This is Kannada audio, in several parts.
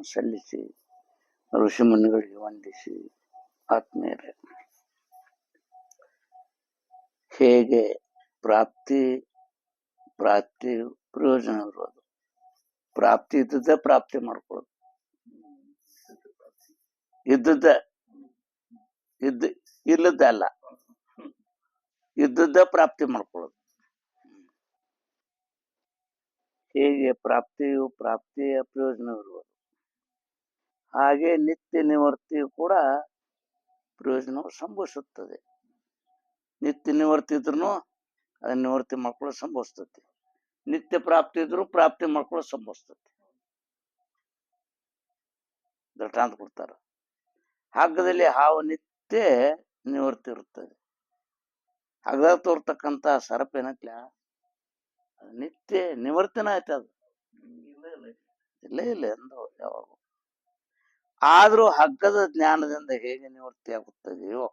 ನಮಸ್ಕಾರವನ್ನು ಸಲ್ಲಿಸಿ, ಋಷಿಮುನಿಗಳಿಗೆ ವಂದಿಸಿ, ಆತ್ಮೀಯರೇ. ಹೇಗೆ ಪ್ರಾಪ್ತಿ ಪ್ರಾಪ್ತಿ ಪ್ರಯೋಜನ ಇರೋದು ಪ್ರಾಪ್ತಿ ಇದ್ದದ್ದೇ ಪ್ರಾಪ್ತಿ ಮಾಡ್ಕೊಳ್ಳೋದು. ಇದ್ದದ್ದ, ಇದ್ದ ಇಲ್ಲದ ಅಲ್ಲ. ಇದ್ದದ್ದ ಪ್ರಾಪ್ತಿ ಮಾಡ್ಕೊಳ್ಳೋದು. ಹೇಗೆ ಪ್ರಾಪ್ತಿಯು ಪ್ರಾಪ್ತಿಯ ಪ್ರಯೋಜನವಿರುವುದು? ಹಾಗೆ ನಿತ್ಯ ನಿವರ್ತಿಯು ಕೂಡ ಪ್ರಯೋಜನವು ಸಂಭವಿಸುತ್ತದೆ. ನಿತ್ಯ ನಿವರ್ತಿ ಇದ್ರೂ ಅದನ್ನ ನಿವರ್ತಿ ಮಾಡ್ಕೊಳ್ಳೋ ಸಂಭವಿಸ್ತತಿ ನಿತ್ಯ ಪ್ರಾಪ್ತಿ ಇದ್ರು ಪ್ರಾಪ್ತಿ ಮಾಡ್ಕೊಳ್ಳೋ ಸಂಭವಿಸ್ತತಿ ದೃಷ್ಟಾಂತ ಕೊಡ್ತಾರ. ಹಗ್ಗದಲ್ಲಿ ಹಾವು ನಿತ್ಯ ನಿವರ್ತಿ ಇರುತ್ತದೆ. ಹಗ್ಗದಾಗ ತೋರ್ತಕ್ಕಂತ ಸರಪ್ ಏನತ್ಲ ನಿತ್ಯ ನಿವರ್ತಿನ ಆಯ್ತು ಅದು ಇಲ್ಲೇ ಇಲ್ಲ ಎಂದು ಯಾವಾಗ. ಆದ್ರೂ ಹಗ್ಗದ ಜ್ಞಾನದಿಂದ ಹೇಗೆ ನಿವೃತ್ತಿ ಆಗುತ್ತದೆಯೋ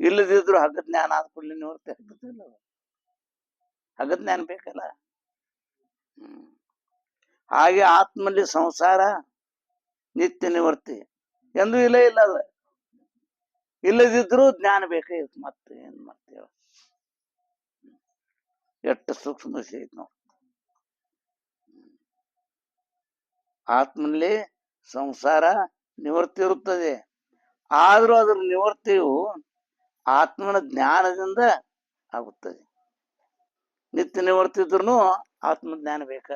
ಇಲ್ಲದಿದ್ರು ಹಗ್ಗದ ಜ್ಞಾನ ಆದ ಕೂಡಲೇ ನಿವೃತ್ತಿ ಆಗ್ತದಿಲ್ಲ. ಹಗ್ಗದ ಜ್ಞಾನ ಬೇಕಲ್ಲ? ಹಾಗೆ ಆತ್ಮಲ್ಲಿ ಸಂಸಾರ, ನಿತ್ಯ ನಿವೃತ್ತಿ ಎಂದು ಇಲ್ಲ ಇಲ್ಲ ಅದ. ಇಲ್ಲದಿದ್ರು ಜ್ಞಾನ ಬೇಕೇ ಇತ್ತು ಮತ್ತೆ ಏನ್ ಮಾಡ್ತೇವ ಎಷ್ಟು ಸೂಕ್ಷ್ಮ ವಿಷಯ ಆತ್ಮನಲ್ಲಿ ಸಂಸಾರ ನಿವೃತ್ತಿ ಇರುತ್ತದೆ. ಆದ್ರೂ ಅದರ ನಿವೃತ್ತಿಯು ಆತ್ಮನ ಜ್ಞಾನದಿಂದ ಆಗುತ್ತದೆ. ನಿತ್ಯ ನಿವೃತ್ತಿ ಇದ್ರೂ ಆತ್ಮಜ್ಞಾನ ಬೇಕ.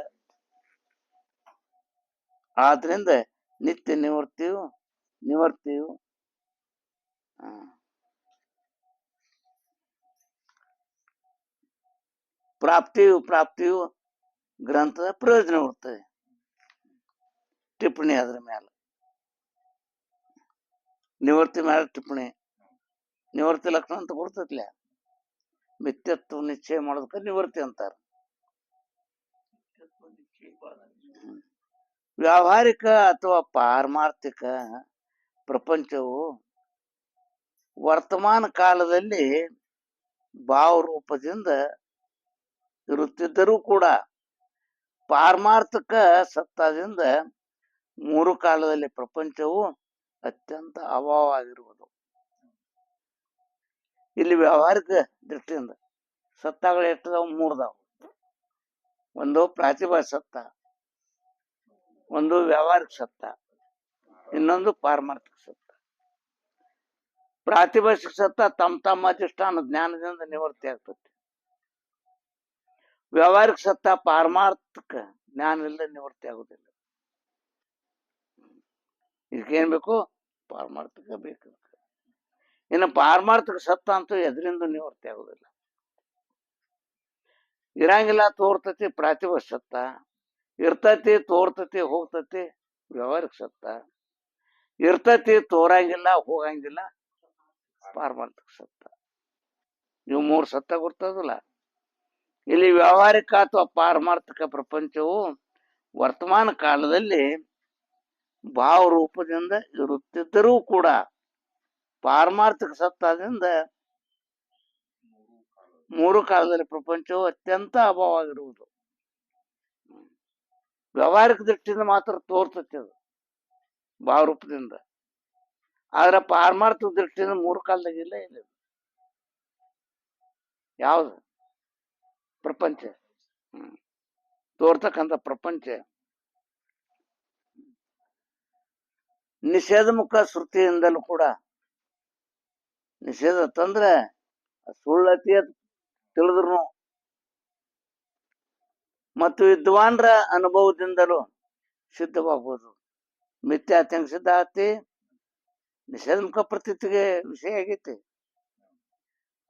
ಆದ್ರಿಂದ ನಿತ್ಯ ನಿವರ್ತಿಯು ನಿವರ್ತಿಯು ಪ್ರಾಪ್ತಿಯು ಪ್ರಾಪ್ತಿಯು ಗ್ರಂಥದ ಪ್ರಯೋಜನ ಇರ್ತದೆ ಟಿಪ್ಪಣಿ ಅದ್ರ ಮ್ಯಾಲ. ನಿವೃತ್ತಿ ಮ್ಯಾಲ ಟಿಪ್ಪಣಿ. ನಿವೃತ್ತಿ ಲಕ್ಷಣ ಅಂತ ಕೊಡ್ತೈತ್ಲ. ಮಿಥ್ಯತ್ವ ನಿಶ್ಚಯ ಮಾಡೋದಕ್ಕೆ ನಿವೃತ್ತಿ ಅಂತಾರ. ವ್ಯಾವಹಾರಿಕ ಅಥವಾ ಪಾರಮಾರ್ಥಿಕ ಪ್ರಪಂಚವು ವರ್ತಮಾನ ಕಾಲದಲ್ಲಿ ಭಾವರೂಪದಿಂದ ಇರುತ್ತಿದ್ದರೂ ಕೂಡ ಪಾರಮಾರ್ಥಿಕ ಸತ್ತದಿಂದ ಮೂರು ಕಾಲದಲ್ಲಿ ಪ್ರಪಂಚವು ಅತ್ಯಂತ ಅಭಾವ ಆಗಿರುವುದು ಇಲ್ಲಿ ವ್ಯಾವಹಾರಿಕ ದೃಷ್ಟಿಯಿಂದ ಸತ್ತಗಳು ಎಷ್ಟದಾವ? ಮೂರ್ದಾವ. ಒಂದು ಪ್ರಾತಿಭಾ ಸತ್ತ, ಒಂದು ವ್ಯಾವಹಾರಿಕ ಸತ್ತ, ಇನ್ನೊಂದು ಪಾರಮಾರ್ಥಿಕ ಸತ್ತ. ಪ್ರಾತಿಭಾಷಿಕ ಸತ್ತ ತಮ್ಮ ತಮ್ಮ ಅಧಿಷ್ಠಾನ ಜ್ಞಾನದಿಂದ ನಿವೃತ್ತಿ ಆಗ್ತತಿ ವ್ಯಾವಹಾರಿಕ ಸತ್ತ ಪಾರಮಾರ್ಥಿಕ ಜ್ಞಾನ ಇಲ್ಲದೆ ನಿವೃತ್ತಿ ಆಗುದಿಲ್ಲ ಇದಕ್ಕೇನ್ ಬೇಕು ಪಾರಮಾರ್ಥಿಕ ಬೇಕು. ಇನ್ನು ಪಾರಮಾರ್ಥಿಕ ಸತ್ತ ಅಂತೂ ಎದರಿಂದ ನಿವೃತ್ತಿ ಆಗೋದಿಲ್ಲ. ಇರಂಗಿಲ್ಲ ತೋರ್ತತಿ, ಪ್ರಾತಿಭ ಸತ್ತ. ಇರ್ತತಿ, ತೋರ್ತತಿ, ಹೋಗ್ತತಿ ವ್ಯವಹಾರಿಕ ಸತ್ತ. ಇರ್ತತಿ, ತೋರಂಗಿಲ್ಲ, ಹೋಗಂಗಿಲ್ಲ, ಪಾರಮಾರ್ಥಿಕ ಸತ್ತ. ಇವು ಮೂರು ಸತ್ತ ಗೊತ್ತದಲ್ಲ ಇಲ್ಲಿ ವ್ಯಾವಹಾರಿಕ ಅಥವಾ ಪಾರಮಾರ್ಥಿಕ ಪ್ರಪಂಚವು ವರ್ತಮಾನ ಕಾಲದಲ್ಲಿ ಭಾವರೂಪದಿಂದ ಇರುತ್ತಿದ್ದರೂ ಕೂಡ ಪಾರಮಾರ್ಥಿಕ ಸತ್ತಾದಿಂದ ಮೂರು ಕಾಲದಲ್ಲಿ ಪ್ರಪಂಚವು ಅತ್ಯಂತ ಅಭಾವವಾಗಿರುವುದು. ವ್ಯವಹಾರಿಕ ದೃಷ್ಟಿಯಿಂದ ಮಾತ್ರ ತೋರ್ತತಿ ಅದು ಭಾವರೂಪದಿಂದ ಆದ್ರೆ ಪಾರಮಾರ್ಥಿಕ ದೃಷ್ಟಿಯಿಂದ ಮೂರು ಕಾಲದಾಗ ಇಲ್ಲ ಯಾವುದು? ಪ್ರಪಂಚ. ತೋರ್ತಕ್ಕಂಥ ಪ್ರಪಂಚ. ನಿಷೇಧ ಮುಖ ಶ್ರುತಿಯಿಂದಲೂ ಕೂಡ ನಿಷೇಧ ತಂದ್ರೆ ಸುಳ್ಳತಿ ತಿಳಿದ್ರು ಮತ್ತು ವಿದ್ವಾನ್ರ ಅನುಭವದಿಂದಲೂ ಸಿದ್ಧವಾಗುವುದು ಮಿಥ್ಯಾತ್ಯಂಗ ಸಿದ್ಧ ಆತಿ, ನಿಷೇಧ ಮುಖ ಪ್ರತೀತಿಗೆ ವಿಷಯ ಆಗೈತಿ.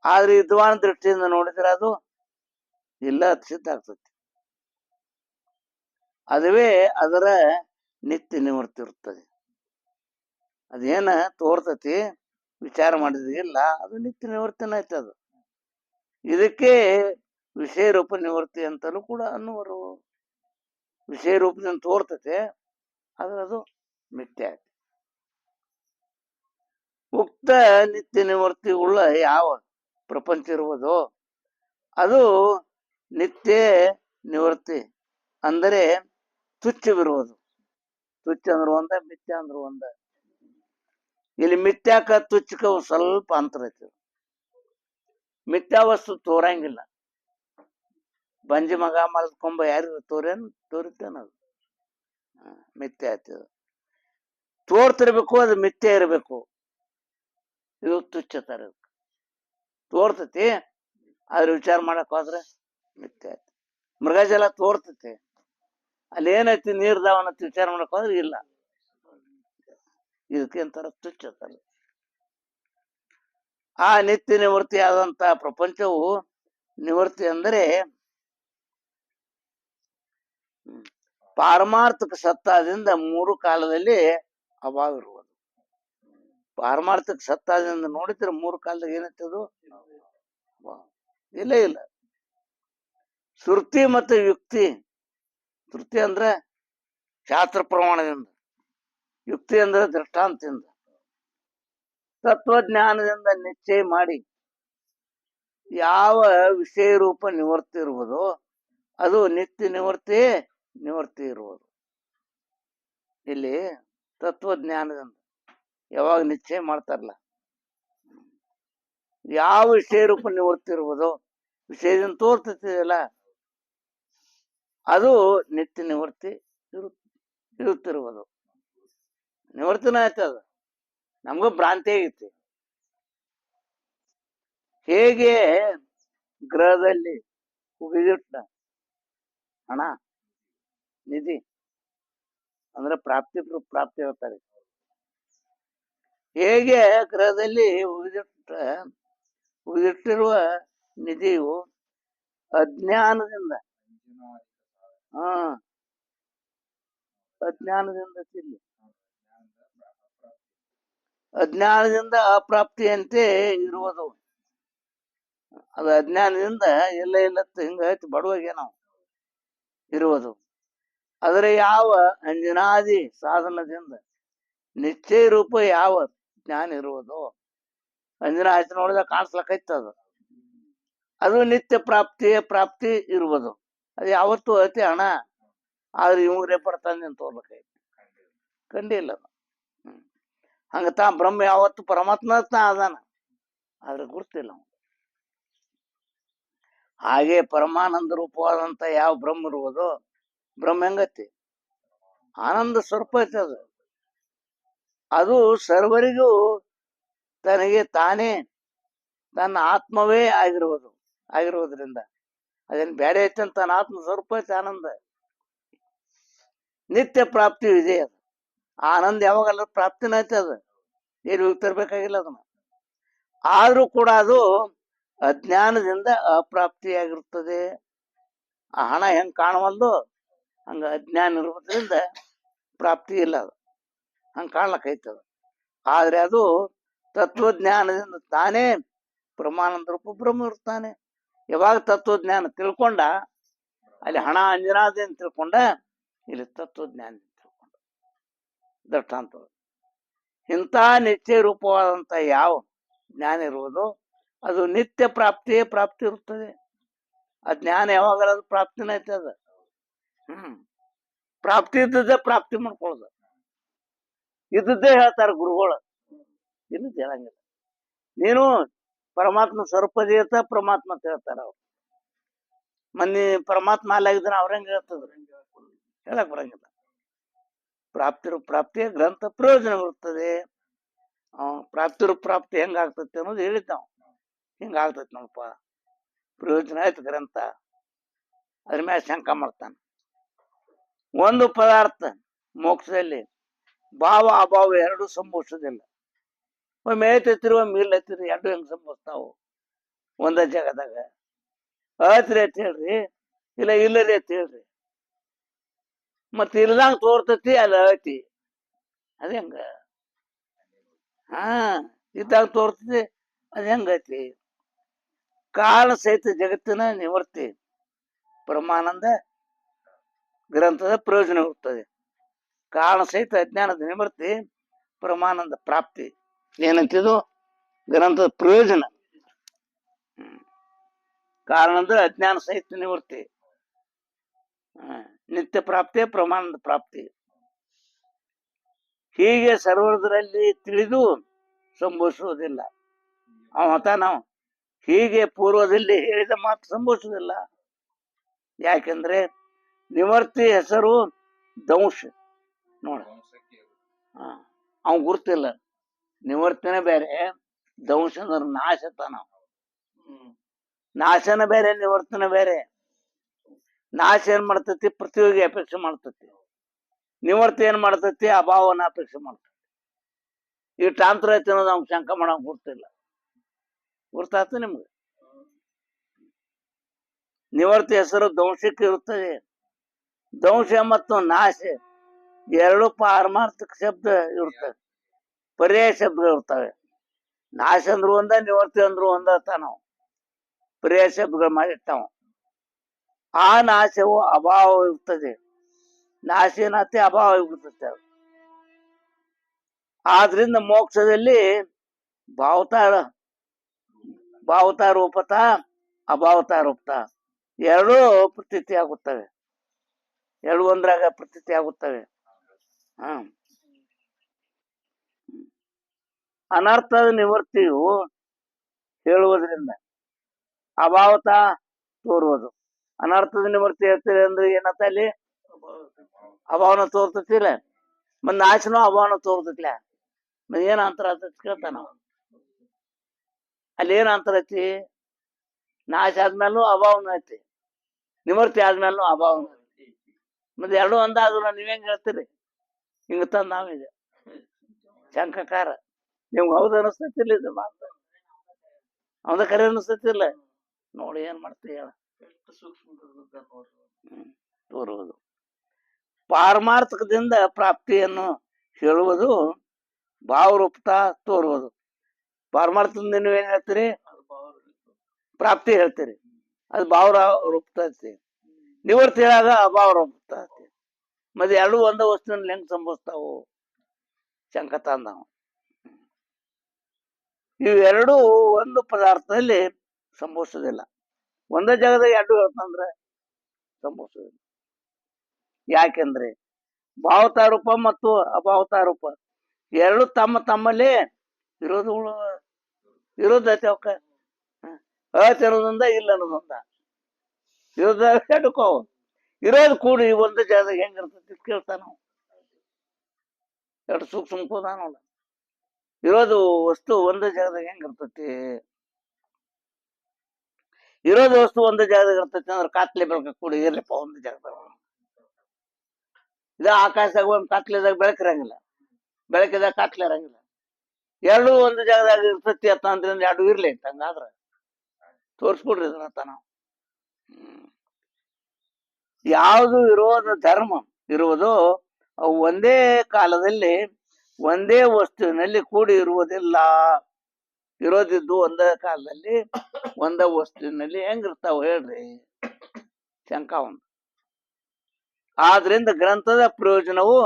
ಆದ್ರೆ ವಿದ್ವಾನ್ ದೃಷ್ಟಿಯಿಂದ ನೋಡಿದ್ರೆ ಅದು ಇಲ್ಲ ಸಿದ್ಧ ಆಗ್ತತಿ. ಅದುವೇ ಅದರ ನಿತ್ಯ ನಿವೃತ್ತಿ ಇರುತ್ತದೆ. ಅದೇನ ತೋರ್ತತಿ, ವಿಚಾರ ಮಾಡಿದ್ರೆ ಇಲ್ಲ, ಅದು ನಿತ್ಯ ನಿವೃತ್ತಿನ ಐತೆ ಅದು. ಇದಕ್ಕೆ ವಿಷಯ ರೂಪ ನಿವೃತ್ತಿ ಅಂತಲೂ ಕೂಡ ಅನ್ನುವರು ವಿಷಯ ರೂಪದಿಂದ ತೋರ್ತತೆ, ಆದ್ರೆ ಅದು ಮಿಥ್ಯ ಐತಿ ಉಕ್ತ ನಿತ್ಯ ಉಳ್ಳ ಯಾವ ಪ್ರಪಂಚ ಇರುವುದು? ಅದು ನಿತ್ಯ ನಿವೃತ್ತಿ ಅಂದರೆ ತುಚ್ಛವಿರುವುದು. ತುಚ್ಚ ಅಂದ್ರೆ ಒಂದ, ಮಿಥ್ಯ ಅಂದ್ರೆ ಒಂದ. ಇಲ್ಲಿ ಮಿಥ್ಯಾಕ ತುಚ್ಚಕ ಸ್ವಲ್ಪ ಅಂತರ ಐತಿ. ಮಿಥ್ಯಾ ವಸ್ತು ತೋರಂಗಿಲ್ಲ. ಬಂಜಿ ಮಗ ಮಲ್ಕೊಂಬ ಯಾರಿಗೂ ತೋರೇನ್ ತೋರಿತೇನ ಅದು. ಮಿಥ್ಯ ಆಯ್ತು ತೋರ್ತಿರ್ಬೇಕು, ಅದು ಮಿಥ್ಯೆ ಇರಬೇಕು. ಇದು ತುಚ್ಛ ತರ ತೋರ್ತತಿ, ಆದ್ರೆ ವಿಚಾರ ಮಾಡಕ್ ಹೋದ್ರೆ ಮಿಥ್ಯೆ ಆಯ್ತು ಮೃಗಜಲ ತೋರ್ತತಿ. ಅಲ್ಲಿ ಏನೈತಿ ನೀರ್ದಾವನ ವಿಚಾರ ಮಾಡಕ್ ಹೋದ್ರೆ ಇಲ್ಲ. ಇದಕ್ಕೆ ಅಂತಾರ ತುಚ್ಛ ತರ ಆ ನಿತ್ಯ ನಿವೃತ್ತಿ ಆದಂತಹ ಪ್ರಪಂಚವು ನಿವೃತ್ತಿ ಅಂದರೆ ಪಾರಮಾರ್ಥಿಕ ಸತ್ತಾದಿಂದ ಮೂರು ಕಾಲದಲ್ಲಿ ಅಭಾವ ಇರುವುದು ಪಾರಮಾರ್ಥಕ ಸತ್ತಾದಿಂದ ನೋಡಿದ್ರೆ ಮೂರು ಕಾಲದಾಗ ಏನತ್ತದು ಇಲ್ಲೇ, ಇಲ್ಲ. ಶ್ರುತಿ ಮತ್ತು ಯುಕ್ತಿ. ಶ್ರುತಿ ಅಂದ್ರೆ ಶಾಸ್ತ್ರ ಪ್ರಮಾಣದಿಂದ. ಯುಕ್ತಿ ಅಂದ್ರೆ ದೃಷ್ಟಾಂತದಿಂದ ತತ್ವಜ್ಞಾನದಿಂದ ನಿಶ್ಚಯ ಮಾಡಿ ಯಾವ ವಿಷಯ ರೂಪ ನಿವರ್ತಿ ಇರುವುದೋ ಅದು ನಿತ್ಯ ನಿವರ್ತಿ ನಿವರ್ತಿ ಇರುವುದು. ಇಲ್ಲಿ ತತ್ವಜ್ಞಾನದಿಂದ ಯಾವಾಗ ನಿಶ್ಚಯ ಮಾಡ್ತಾರಲ್ಲ? ಯಾವ ವಿಷಯ ರೂಪ ನಿವರ್ತಿ ಇರುವುದು ವಿಷಯದಿಂದ ತೋರ್ತಿದೆಯಲ್ಲ ಅದು ನಿತ್ಯ ನಿವರ್ತಿ ಇರು, ಇರುತ್ತಿರುವುದು. ನಿವರ್ತಿನ ಅದು. ನಮಗೂ ಭ್ರಾಂತಿ ಆಗೈತಿ. ಹೇಗೆ ಗ್ರಹದಲ್ಲಿ ಉಗಿದಿಟ್ಟ ಹಣ, ನಿಧಿ ಅಂದ್ರೆ ಪ್ರಾಪ್ತಿ ಪ್ರ- ಪ್ರಾಪ್ತಿ ಹೇಳ್ತಾರೆ. ಹೇಗೆ ಗ್ರಹದಲ್ಲಿ ಉಗಿದಿಟ್ಟ, ಉಗಿದಿಟ್ಟಿರುವ ನಿಧಿಯು ಅಜ್ಞಾನದಿಂದ, ಹಾ, ಅಜ್ಞಾನದಿಂದ ತಿಲ್ಲಿ ಅಜ್ಞಾನದಿಂದ ಅಪ್ರಾಪ್ತಿಯಂತೆ ಇರುವುದು. ಅದು ಅಜ್ಞಾನದಿಂದ ಎಲ್ಲ ಇಲ್ಲತ್ತ ಹಿಂಗ ಬಡವಾಗೆ ನಾವು ಇರುವುದು. ಆದರೆ ಯಾವ ಅಂಜನಾದಿ ಸಾಧನದಿಂದ ನಿಶ್ಚಯ ರೂಪ ಯಾವ ಜ್ಞಾನ ಇರುವುದು? ಅಂಜನ ಆಯ್ತು ನೋಡಿದ ಅದು. ಅದು ನಿತ್ಯ ಪ್ರಾಪ್ತಿಯ ಪ್ರಾಪ್ತಿ ಇರುವುದು. ಅದು ಯಾವತ್ತೂ ಐತಿ ಹಣ ಆದ್ರೆ ಇವ್ರೇ ಬರ್ತಾನೆ ಅಂತ ತೋರ್ಲಕ್ಕೈತಿ ಕಂಡಿಲ್ಲ ಹಂಗ ತಾ ಬ್ರಹ್ಮ ಯಾವತ್ತು ಪರಮಾತ್ಮ ತಾ ಅದಾನ ಆದ್ರೆ ಗುರ್ತಿಲ್ಲ. ಹಾಗೆ ಪರಮಾನಂದ ರೂಪವಾದಂತ ಯಾವ ಬ್ರಹ್ಮ ಇರುವುದೋ ಬ್ರಹ್ಮ ಹೆಂಗತಿ? ಆನಂದ ಸ್ವರೂಪ ಐತೆ ಅದು. ಅದು ಸರ್ವರಿಗೂ ತನಗೆ ತಾನೇ ತನ್ನ ಆತ್ಮವೇ ಆಗಿರುವುದು ಆಗಿರುವುದರಿಂದ ಅದೇನ್ ಬೇರೆ ಐತೆ ತನ್ನ ಆತ್ಮ ಸ್ವರೂಪ ಐತೆ ಆನಂದ. ನಿತ್ಯ ಪ್ರಾಪ್ತಿ ಇದೆ ಅದು. ಆನಂದ ಯಾವಾಗಲ್ಲ ಪ್ರಾಪ್ತಿನ ಐತೆ ಅದು. ಏನು ಹೋಗ್ತಿರ್ಬೇಕಾಗಿಲ್ಲ ಅದನ್ನ. ಆದ್ರೂ ಕೂಡ ಅದು ಅಜ್ಞಾನದಿಂದ ಅಪ್ರಾಪ್ತಿಯಾಗಿರುತ್ತದೆ ಆ ಹಣ ಹೆಂಗ್ ಕಾಣವಲ್ದು, ಹಂಗ ಅಜ್ಞಾನ ಇರುವುದರಿಂದ ಪ್ರಾಪ್ತಿ ಇಲ್ಲ ಅದು. ಹಂಗ ಅದು ಆದ್ರೆ ಅದು ತತ್ವಜ್ಞಾನದಿಂದ ತಾನೇ ಬ್ರಹ್ಮಾನಂದ ರೂಪ ಬ್ರಹ್ಮ ಇರ್ತಾನೆ. ಯಾವಾಗ ತತ್ವಜ್ಞಾನ ತಿಳ್ಕೊಂಡ, ಅಲ್ಲಿ ಹಣ ಅಂಜನಾದ ತಿಳ್ಕೊಂಡ, ಇಲ್ಲಿ ತತ್ವಜ್ಞಾನ ತಿಳ್ಕೊಂಡ. ದೃಷ್ಟಾಂತ ಇಂಥ ನಿತ್ಯ ರೂಪವಾದಂತ ಯಾವ ಜ್ಞಾನ ಇರುವುದು ಅದು ನಿತ್ಯ ಪ್ರಾಪ್ತಿಯೇ ಪ್ರಾಪ್ತಿ ಇರುತ್ತದೆ. ಆ ಜ್ಞಾನ ಯಾವಾಗಲ ಪ್ರಾಪ್ತಿನ ಐತೆ ಅದು. ಹ್ಮ್. ಪ್ರಾಪ್ತಿ ಇದ್ದದ್ದೇ ಪ್ರಾಪ್ತಿ ಮಾಡ್ಕೊಳ್ಳೋದು. ಇದ್ದದ್ದೇ ಹೇಳ್ತಾರೆ ಗುರುಗಳು. ಇನ್ನು ಹೇಳಂಗಿಲ್ಲ. ನೀನು ಪರಮಾತ್ಮ ಸ್ವರೂಪದೇತ ಪರಮಾತ್ಮ ಅಂತ ಹೇಳ್ತಾರ ಅವ್ರು. ಮೊನ್ನೆ ಪರಮಾತ್ಮ ಅಲ್ಲಾಗಿದ್ರೆ ಅವ್ರ ಹೆಂಗ್ ಹೇಳ್ತದ ಹೇಳಕ್ ಬರಂಗಿಲ್ಲ. ಪ್ರಾಪ್ತಿರು ಪ್ರಾಪ್ತಿಯ ಗ್ರಂಥ ಪ್ರಯೋಜನವಿರುತ್ತದೆ. ಪ್ರಾಪ್ತಿರು ಪ್ರಾಪ್ತಿ ಹೆಂಗ್ ಆಗ್ತೈತಿ ಅನ್ನೋದು ಹೇಳಿದ್ ನಾವು. ಹಿಂಗ ಆಗ್ತೈತಿ ನೋಡಪ್ಪ. ಪ್ರಯೋಜನ ಆಯ್ತು ಗ್ರಂಥ. ಅದ್ರ ಮ್ಯಾಲ ಶಂಕ ಮಾಡ್ತಾನೆ. ಒಂದು ಪದಾರ್ಥ ಮೋಕ್ಷದಲ್ಲಿ ಭಾವ ಅಭಾವ ಎರಡು ಸಂಭವಿಸೋದಿಲ್ಲ. ಒಮ್ಮೆ ಏತೈತಿರಿ ಒಮ್ಮೆ ಇಲ್ಲ ಎರಡು ಹೆಂಗ್ ಸಂಭವಿಸ್ತಾವು? ಒಂದ ಜಾಗದಾಗ. ಆತ್ರಿ ಅಂತ ಹೇಳ್ರಿ. ಇಲ್ಲ ಇಲ್ಲರಿ ಅಂತ ಹೇಳ್ರಿ. ಮತ್ ಇಲ್ದಂಗ ತೋರ್ತತಿ ಅಲ್ಲಿ ಐತಿ. ಅದ ಹೆಂಗ? ಹಾ, ಇದ್ದಾಗ ತೋರ್ತತಿ, ಅದ ಹೆಂಗೈತಿ ಕಾಲ ಸಹಿತ ಜಗತ್ತಿನ ನಿವರ್ತಿ ಪರಮಾನಂದ ಗ್ರಂಥದ ಪ್ರಯೋಜನ ಇರುತ್ತದೆ ಕಾರಣ ಸಹಿತ ಅಜ್ಞಾನದ ನಿವೃತ್ತಿ ಪರಮಾನಂದ ಪ್ರಾಪ್ತಿ. ಏನಂತಿದು? ಗ್ರಂಥದ ಪ್ರಯೋಜನ. ಕಾರಣ ಅಂದ್ರೆ ಅಜ್ಞಾನ ಸಹಿತ ನಿವೃತ್ತಿ. ನಿತ್ಯ ಪ್ರಾಪ್ತಿ ಪ್ರಮಾಣದ ಪ್ರಾಪ್ತಿ. ಹೀಗೆ ಸರ್ವದರಲ್ಲಿ ತಿಳಿದು ಸಂಭವಿಸುವುದಿಲ್ಲ. ಅವತ ನಾವು ಹೀಗೆ ಪೂರ್ವದಲ್ಲಿ ಹೇಳಿದ ಮಾತು ಸಂಭವಿಸುವುದಿಲ್ಲ. ಯಾಕೆಂದ್ರೆ ನಿವರ್ತಿ ಹೆಸರು ದಂಶ. ನೋಡ. ಅವ್ ಗುರ್ತಿಲ್ಲ. ನಿವರ್ತಿನ ಬೇರೆ ದಂಶ ಅಂದ್ರೆ ನಾಶತನ ನಾಶನ ಬೇರೆ ನಿವರ್ತನ ಬೇರೆ. ನಾಶ ಏನ್ ಮಾಡ್ತತಿ? ಪ್ರತಿಯೋಗಿ ಅಪೇಕ್ಷೆ ಮಾಡ್ತತಿ. ನಿವೃತ್ತಿ ಏನ್ ಮಾಡ್ತತಿ? ಅಭಾವನ ಅಪೇಕ್ಷೆ ಮಾಡ್ತತಿ. ಈ ಟಾಂತ್ರ ಐತಿ ಅನ್ನೋದು ನಮ್ಗೆ ಶಂಕ ಮಾಡಕ್ ಗೊತ್ತಿಲ್ಲ ಗುರ್ತಾತ ನಿಮ್ಗೆ? ನಿವೃತ್ತಿ ಹೆಸರು ದಂಶಕ್ಕೆ ಇರುತ್ತದೆ ಧ್ವಂಸ ಮತ್ತು ನಾಶ ಎರಡು ಪಾರಮಾರ್ಥಕ ಶಬ್ದ ಇರ್ತವೆ ಪರ್ಯಾಯ ಶಬ್ದ ಇರ್ತವೆ. ನಾಶ ಅಂದ್ರು ಒಂದ, ನಿವೃತ್ತಿ ಅಂದ್ರು ಒಂದ ತಾನು ಪರ್ಯಾಯ ಶಬ್ದಗಳು ಮಾಡಿರ್ತಾವ ಆ ನಾಶವು ಅಭಾವ ಇರ್ತದೆ. ನಾಶ ಏನಾಗ್ತಿ ಅಭಾವ ಇರ್ತದೆ ಆದ್ರಿಂದ ಮೋಕ್ಷದಲ್ಲಿ ಭಾವತಾರ, ಭಾವತಾರೂಪತ ರೂಪತ ಎರಡು ರೂಪತ ಎರಡೂ ಪ್ರತೀತಿ ಆಗುತ್ತವೆ. ಎರಡು ಒಂದ್ರಾಗ ಪ್ರತೀತಿ ಆಗುತ್ತವೆ. ಹ. ಅನರ್ಥದ ನಿವೃತ್ತಿಯು ಹೇಳುವುದರಿಂದ ಅಭಾವತ ತೋರುವುದು. ಅನರ್ಥದ ನಿವೃತ್ತಿ ಹೇಳ್ತೀರಿ ಅಂದ್ರೆ ಏನತ್ತ ಅಲ್ಲಿ? ಅಭಾವನ ತೋರ್ತತಿಲ್ಲ. ಮತ್ ನಾಶನೂ ಅಭಾವನ ತೋರ್ತತಿಲ್ಲ ಮತ್ ಏನ್ ಅಂತರ ಕೇಳ್ತಾನ. ಅಲ್ಲಿ ಏನ್ ಅಂತರ ಐತಿ? ನಾಶ ಆದ್ಮೇಲೂ ಅಭಾವನ ಐತಿ. ನಿವೃತ್ತಿ ಆದ್ಮೇಲೂ ಅಭಾವನ ಮತ್ತೆ ಎರಡು ಒಂದಾದ್ರು ನೀವ್ ಹೆಂಗ್ ಹೇಳ್ತೀರಿ? ಹಿಂಗ ತಂದ್ ನಾವಿದೆ ಶಂಕಕಾರ ನಿಮ್ಗೆ ಹೌದು ಅನಿಸ್ತೈತಿಲ್ಲ ಇದು ಮಾತು. ಅವನ ಕರೆ ಅನಿಸ್ತೈತಿಲ್ಲ. ನೋಡಿ ಏನ್ ಮಾಡ್ತೀಯ ಹೇಳ. ಹ್ಮ್. ತೋರುವುದು. ಪಾರಮಾರ್ಥಕದಿಂದ ಪ್ರಾಪ್ತಿಯನ್ನು ಹೇಳುವುದು ಭಾವರೂಪತ ತೋರುವುದು. ಪಾರಮಾರ್ಥದಿಂದ ನೀವು ಏನ್ ಹೇಳ್ತೀರಿ? ಪ್ರಾಪ್ತಿ ಹೇಳ್ತೀರಿ. ಅದು ಭಾವರ ರೂಪತ ನಿವೃತ್ತಿ ಹೇಳಾಗ ಅಭಾವ ರೂಪತ ಮತ್ತೆ ಎರಡು ಒಂದ ವಸ್ತುವಿನ ಹೆಂಗ್ ಸಂಭವಿಸ್ತಾವು? ಶಂಕತ ಅಂದವ. ಇವೆರಡೂ ಒಂದು ಪದಾರ್ಥದಲ್ಲಿ ಸಂಭವಿಸುವುದಿಲ್ಲ. ಒಂದೇ ಜಾಗದಾಗ ಎರಡು ಹೇಳ್ತಂದ್ರೆ ಸಂಭವಿಸುವುದಿಲ್ಲ ಯಾಕೆಂದ್ರೆ ಭಾವತಾರೂಪ ಮತ್ತು ಅಭಾವತಾರೂಪ ಎರಡು ತಮ್ಮ ತಮ್ಮಲ್ಲಿ ಇರೋದು ಇರೋದೈತೆ ಅವಕ್ಕ. ಅನ್ನೋದೊಂದ ಇಲ್ಲ ಅನ್ನೋದೊಂದ ವಿರೋಧ ಎರಡಕ್ಕೂ ಇರೋದು ಕೂಡಿ ಒಂದು ಜಾಗದಾಗ ಹೆಂಗಿರ್ತೈತಿ ಕೇಳ್ತಾನ. ಎರಡು ಸೂಕ್ಷ್ಮ ಇರೋದು ವಸ್ತು ಒಂದು ಜಾಗದಾಗ ಹೆಂಗಿರ್ತೈತಿ ಇರೋದು ವಸ್ತು ಒಂದು ಜಾಗದಾಗ ಇರ್ತೈತಿ ಅಂದ್ರೆ ಕಾತ್ಲೆ ಬೆಳಕ ಕೂಡಿ ಇರ್ಲಿಪ್ಪ, ಒಂದು ಜಾಗದಾಗ. ಇದ ಆಕಾಶದಾಗ ಒಂದು ಕಾತ್ಲೆದಾಗ ಬೆಳಕಿರಂಗಿಲ್ಲ. ಬೆಳಕಿದಾಗ ಕಾತ್ಲೆ ಇರಂಗಿಲ್ಲ. ಎರಡೂ ಒಂದು ಜಾಗದಾಗ ಇರ್ತೈತಿ ಅಂತ ಅಂದ್ರೆ ಎರಡು ಇರ್ಲಿ ಅಂತ ಹಂಗಾದ್ರ. ತೋರಿಸ್ಬಿಡ್ರಿ ಇದನ್ನ ಅಂತ ನಾವು. ಯಾವುದು ಇರೋದು ಧರ್ಮ, ಇರುವುದು ಅವು ಒಂದೇ ಕಾಲದಲ್ಲಿ, ಒಂದೇ ವಸ್ತುವಿನಲ್ಲಿ ಕೂಡಿ ಇರುವುದಿಲ್ಲ. ಇರೋದಿದ್ದು ಒಂದ ಕಾಲದಲ್ಲಿ ಒಂದೇ ವಸ್ತುವಿನಲ್ಲಿ ಹೆಂಗಿರ್ತಾವ ಹೇಳ್ರಿ. ಶಂಕ ಒಂದು. ಆದ್ರಿಂದ ಗ್ರಂಥದ ಪ್ರಯೋಜನವು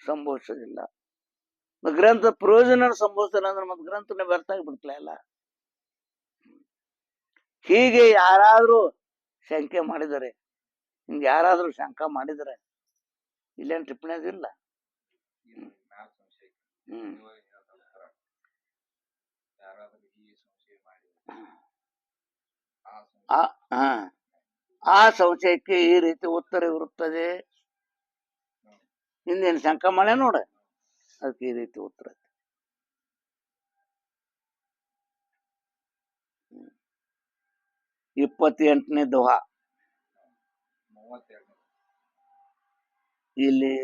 ಸಂಭವಿಸೋದಿಲ್ಲ ಗ್ರಂಥ ಪ್ರಯೋಜನ ಸಂಭವಿಸಿಲ್ಲ ಅಂದ್ರೆ ಮತ್ತೆ ಗ್ರಂಥನ ವ್ಯರ್ಥ ಆಗಿಬಿಡ್ತಲ್ಲ ಇಲ್ಲ ಹೀಗೆ ಯಾರಾದ್ರೂ ಶಂಕೆ ಮಾಡಿದರೆ ಹಿಂಗೆ ಯಾರಾದ್ರೂ ಶಂಕ ಮಾಡಿದರೆ ಇಲ್ಲೇನ್ ಟಿಪ್ಪಣಿ ಅದಿಲ್ಲ ಹ್ಮ್. ಆ ಆ ಸಂಶಯಕ್ಕೆ ಈ ರೀತಿ ಉತ್ತರ ಇರುತ್ತದೆ. ಹಿಂದಿನ ಶಂಕ ಮಳೆ ನೋಡ. ಅದಕ್ಕೆ ಈ ರೀತಿ ಉತ್ತರ. ಇಪ್ಪತ್ತೆಂಟನೇ ದೋಹ. ಇಲ್ಲಿ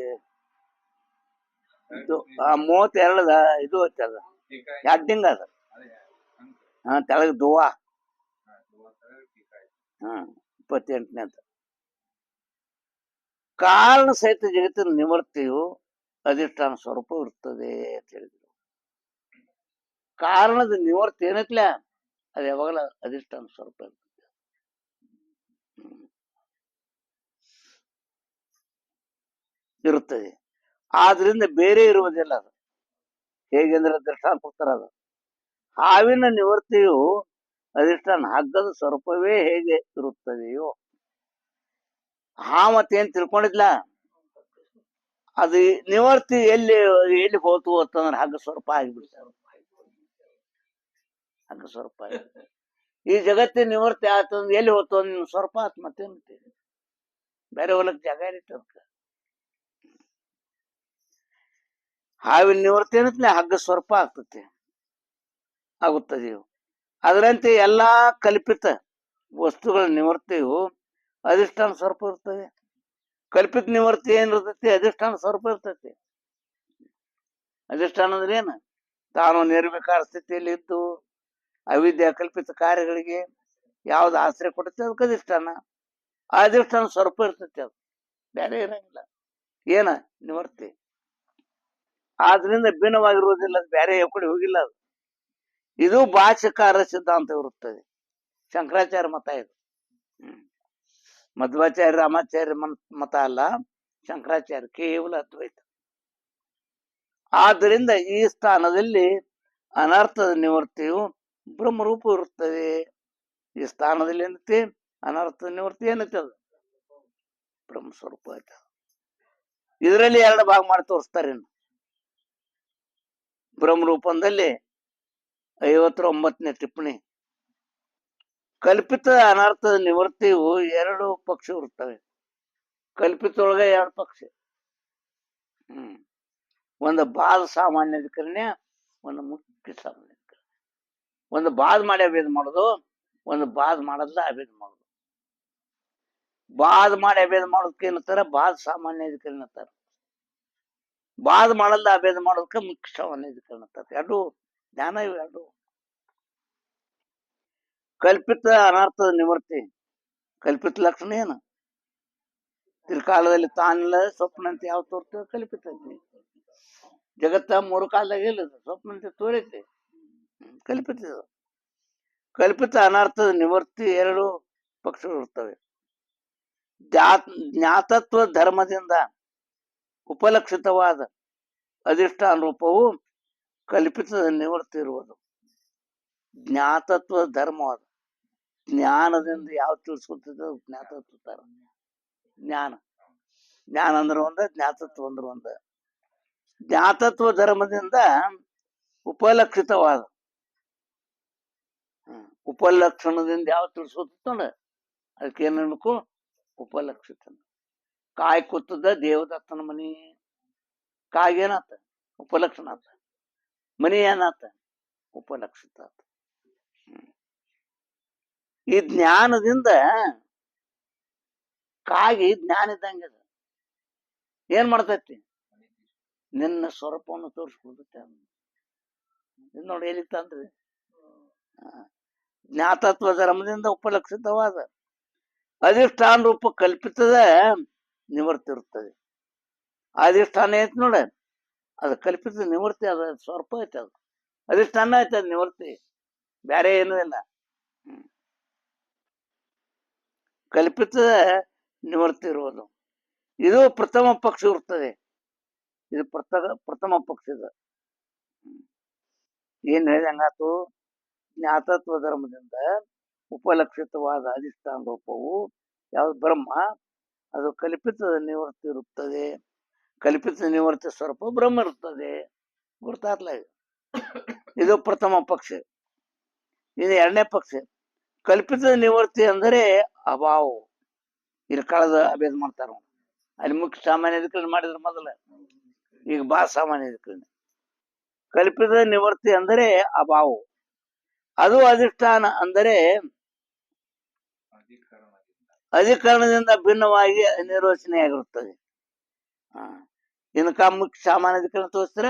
ಮೂವತ್ತೆರಡದ ಇದು ಹಚ್ಚದ ಅಡ್ಡಿಂಗ ಅದ ಹಾ ತೆಳಗ್ ದುವಾ. ಹಾ ಅಂತ ಕಾರಣ ಸಹಿತ ಜಗತ್ತಿನ ನಿವೃತ್ತಿಯು ಅಧಿಷ್ಠಾನ ಸ್ವರೂಪ ಇರ್ತದೆ ಅಂತ ಹೇಳಿದ್ರು. ಕಾರಣದ ನಿವೃತ್ತಿ ಏನೈತ್ಲ? ಅದು ಯಾವಾಗಲ ಅಧಿಷ್ಠಾನ ಸ್ವರೂಪ ಇರ್ತದೆ. ಇರುತ್ತದೆ. ಆದ್ರಿಂದ ಬೇರೆ ಇರುವುದಿಲ್ಲ ಅದು. ಹೇಗೆಂದ್ರೆ ದೃಷ್ಟಾಂತ ಕೊಡ್ತಾರ ಅದು. ಹಾವಿನ ನಿವೃತ್ತಿಯು ಅಧಿಷ್ಠಾನ. ಹಗ್ಗದ ಸ್ವರೂಪವೇ ಹೇಗೆ ಇರುತ್ತದೆಯೋ ಹಾ ಮತ್ತೇನ್ ತಿಳ್ಕೊಂಡಿದ್ಲ? ಅದು ನಿವರ್ತಿ ಎಲ್ಲಿ ಎಲ್ಲಿ ಹೋತು ಅಂತಂದ್ರೆ ಹಗ್ಗ ಸ್ವರೂಪ ಆಗಿಬಿಡ್ತಾವ ಹಗ್ಗ ಸ್ವರೂಪ. ಈ ಜಗತ್ತಿನ ನಿವೃತ್ತಿ ಆತಂದ್ರೆ ಎಲ್ಲಿ ಹೋತು ನಿನ್ ಸ್ವರೂಪ ಆತ್ ಮತ್ತೇನು ಬೇರೆ ಹೊಲಕ್ ಜಾಗ ಇರುತ್ತೆ ಅದಕ್ಕೆ. ಹಾವಿನ ನಿವೃತ್ತಿ ಏನತ್ಲೆ ಹಗ್ಗ ಸ್ವರೂಪ ಆಗ್ತತಿ ಆಗುತ್ತದೆ ಅದರಂತೆ ಎಲ್ಲಾ ಕಲ್ಪಿತ ವಸ್ತುಗಳ ನಿವೃತ್ತಿಯು ಅಧಿಷ್ಠಾನ ಸ್ವರೂಪ ಇರ್ತದೆ ಕಲ್ಪಿತ ನಿವೃತ್ತಿ ಏನಿರ್ತೈತಿ ಅಧಿಷ್ಠಾನ ಸ್ವರೂಪ ಇರ್ತೈತಿ. ಅಧಿಷ್ಠಾನ ಅಂದ್ರೆ ಏನು? ತಾನು ನಿರ್ವಿಕಾರ ಸ್ಥಿತಿಯಲ್ಲಿ ಇದ್ದು, ಅವಿದ್ಯಾ ಕಲ್ಪಿತ ಕಾರ್ಯಗಳಿಗೆ ಯಾವ್ದು ಆಶ್ರಯ ಕೊಡುತ್ತೆ? ಅದಕ್ಕೆ ಅಧಿಷ್ಠಾನ. ಅಧಿಷ್ಠಾನ ಸ್ವರೂಪ ಇರ್ತೈತಿ ಅದು. ಬೇರೆ ಇರಂಗಿಲ್ಲ ಏನ? ನಿವೃತ್ತಿ. ಆದ್ರಿಂದ ಭಿನ್ನವಾಗಿರುವುದಿಲ್ಲ. ಅದು ಬೇರೆ ಯಾವ ಕಡೆ ಹೋಗಿಲ್ಲ ಅದು. ಇದು ಭಾಷಕಾರ ಸಿದ್ಧಾಂತ ಇರುತ್ತದೆ. ಶಂಕರಾಚಾರ್ಯ ಮತ ಇದು. ಮಧ್ವಾಚಾರ್ಯ, ರಾಮಾಚಾರ್ಯ ಮತ ಅಲ್ಲ, ಶಂಕರಾಚಾರ್ಯ ಕೇವಲ ಅದ್ವೈತ. ಆದ್ದರಿಂದ ಈ ಸ್ಥಾನದಲ್ಲಿ ಅನರ್ಥದ ನಿವೃತ್ತಿಯು ಬ್ರಹ್ಮರೂಪ ಇರುತ್ತದೆ. ಈ ಸ್ಥಾನದಲ್ಲಿ ಏನೈತಿ? ಅನರ್ಥದ ನಿವೃತ್ತಿ ಏನೈತಿ ಅದು? ಬ್ರಹ್ಮ ಸ್ವರೂಪ ಐತೆ ಇದರಲ್ಲಿ ಎರಡು ಭಾಗ ಮಾಡಿ ತೋರಿಸ್ತಾರೆ ಇನ್ನು. ಬ್ರಹ್ಮರೂಪಂದಲ್ಲಿ ಐವತ್ತೊಂಬತ್ತನೇ ಟಿಪ್ಪಣಿ. ಕಲ್ಪಿತ ಅನರ್ಥದ ನಿವೃತ್ತಿಯು ಎರಡು ಪಕ್ಷ ಇರುತ್ತವೆ. ಕಲ್ಪಿತೊಳಗೆ ಎರಡು ಪಕ್ಷ. ಹ್ಮ್. ಒಂದು ಬಾದ ಸಾಮಾನ್ಯ ಅಧಿಕರಣೆ ಒಂದು ಮುಖ್ಯ ಸಾಮಾನ್ಯ ಒಂದು ಬಾದ್ ಮಾಡಿ ಅಭೇದ ಮಾಡೋದು, ಒಂದು ಬಾದ್ ಮಾಡಲ್ಲ ಅಭೇದ ಮಾಡೋದು. ಬಾದ್ ಮಾಡಿ ಅಭೇದ ಮಾಡೋದಕ್ಕೆ ಏನಂತಾರ? ಬಾದ್ ಸಾಮಾನ್ಯ ಅಧಿಕರಣ ಅಂತಾರ ಬಾದ್ ಮಾಡಲ್ಲ ಅಭೇದ ಮಾಡೋದಕ್ಕೆ ಮುಖ್ಯ ಸಾಮಾನ್ಯ ಅಧಿಕರಣ ಅಂತಾರೆ ಎರಡು ಜ್ಞಾನ ಇವೆರಡು ಕಲ್ಪಿತ ಅನರ್ಥದ ನಿವೃತ್ತಿ. ಕಲ್ಪಿತ ಲಕ್ಷಣ ಏನು? ತಿರುಕಾಲದಲ್ಲಿ ತಾನಿಲ್ಲ, ಸ್ವಪ್ನಂತೆ ಯಾವ ತೋರ್ತೇವೆ ಕಲ್ಪಿತ ಜಗತ್ತ ಮೂರು ಕಾಲದಾಗ ಇಲ್ಲ, ಸ್ವಪ್ನಂತೆ ತೋರೈತಿ. ಕಲ್ಪಿತ. ಕಲ್ಪಿತ ಅನರ್ಥದ ನಿವೃತ್ತಿ ಎರಡು ಪಕ್ಷಗಳು ಇರ್ತವೆ. ಜ್ಞಾ- ಜ್ಞಾತತ್ವ ಧರ್ಮದಿಂದ ಉಪಲಕ್ಷಿತವಾದ ಅಧಿಷ್ಠಾನ ರೂಪವು ಕಲ್ಪಿತದ ನಿವೃತ್ತಿ ಇರುವುದು. ಜ್ಞಾತತ್ವ ಧರ್ಮವಾದ ಜ್ಞಾನದಿಂದ ಯಾವ ತಿಳಿಸ್ಕೊತಿದ್ದ ಜ್ಞಾತತ್ವ ಧರ್ಮ ಜ್ಞಾನ. ಜ್ಞಾನ ಅಂದ್ರೆ ಒಂದ, ಜ್ಞಾತತ್ವ ಅಂದ್ರೆ ಒಂದ. ಜ್ಞಾತತ್ವ ಧರ್ಮದಿಂದ ಉಪಲಕ್ಷಿತವಾದ. ಉಪಲಕ್ಷಣದಿಂದ ಯಾವ ತಿಳಿಸ್ಕೊತ ಅದಕ್ಕೆ ಏನ್ ಅನ್ಬೇಕು? ಉಪಲಕ್ಷಿತ. ಕಾಯಿ ಕೂತದ ದೇವದತ್ತನ ಮನಿ. ಕಾಗೇನಾತ ಉಪಲಕ್ಷಣ ಆತ. ಮನಿ ಏನಾತ ಉಪಲಕ್ಷಿತಾತ ಈ ಜ್ಞಾನದಿಂದ ಕಾಗಿ ಜ್ಞಾನ ಇದ್ದಂಗೆ ಏನ್ ಮಾಡ್ತೈತಿ? ನಿನ್ನ ಸ್ವರೂಪವನ್ನು ತೋರಿಸ್ಕೊಡುತ್ತೆ ನೋಡಿ ಎಲ್ಲಿ ತಂದ್ರಿ ಆ, ಜ್ಞಾತತ್ವ ಧರ್ಮದಿಂದ ಉಪಲಕ್ಷಿತವಾದ ಅಧಿಷ್ಠಾನ ರೂಪ ಕಲ್ಪಿತದ ನಿವರ್ತಿರುತ್ತದೆ ಅಧಿಷ್ಠಾನ ಐತಿ ನೋಡ. ಅದು ಕಲ್ಪಿತ ನಿವೃತ್ತಿ ಅದ ಸ್ವರ್ಪ ಐತೆ ಅದು. ಅಧಿಷ್ಠಾನ ಐತೆ ಅದು ನಿವೃತ್ತಿ. ಬೇರೆ ಏನೂ ಇಲ್ಲ. ಕಲ್ಪಿತ ನಿವೃತ್ತಿ ಇರುವುದು. ಇದು ಪ್ರಥಮ ಪಕ್ಷ ಇರ್ತದೆ ಇದು ಪ್ರಥಮ ಪ್ರಥಮ ಪಕ್ಷದ ಏನ್ ಹೇಳಿದಂಗಾತು ಜ್ಞಾತತ್ವ ಧರ್ಮದಿಂದ ಉಪಲಕ್ಷಿತವಾದ ಅಧಿಷ್ಠಾನ ರೂಪವು ಯಾವ್ದು ಬ್ರಹ್ಮ? ಅದು ಕಲ್ಪಿತದ ನಿವೃತ್ತಿ ಇರುತ್ತದೆ. ಕಲ್ಪಿತ ನಿವೃತ್ತಿ ಸ್ವರೂಪ ಬ್ರಹ್ಮ ಇರ್ತದೆ. ಗುರ್ತಾತ್ಲ ಇದು. ಪ್ರಥಮ ಪಕ್ಷ. ಇದು ಎರಡನೇ ಪಕ್ಷ. ಕಲ್ಪಿತ ನಿವೃತ್ತಿ ಅಂದರೆ ಅಭಾವ. ಇಲ್ಲಿ ಕಳೆದ ಅಭೇದ ಮಾಡ್ತಾರ ಅಲ್ಲಿ ಮುಖ್ಯ ಸಾಮಾನ್ಯ ಅಧಿಕರಣ ಮಾಡಿದ್ರ ಮೊದಲ. ಈಗ ಬಾ ಸಾಮಾನ್ಯ ಅಧಿಕರಣ ಕಲ್ಪಿತ ನಿವೃತ್ತಿ ಅಂದರೆ ಅಭಾವ. ಅದು ಅಧಿಷ್ಠಾನ ಅಂದರೆ ಅಧಿಕರಣದಿಂದ ಭಿನ್ನವಾಗಿ ನಿರ್ವಚನೆಯಾಗಿರುತ್ತದೆ. ಹಾ. ಇನ್ನು ಮುಖ್ಯ ಸಾಮಾನ್ಯ ಅಧಿಕರಣ ತೋರಿಸ್ತಾರ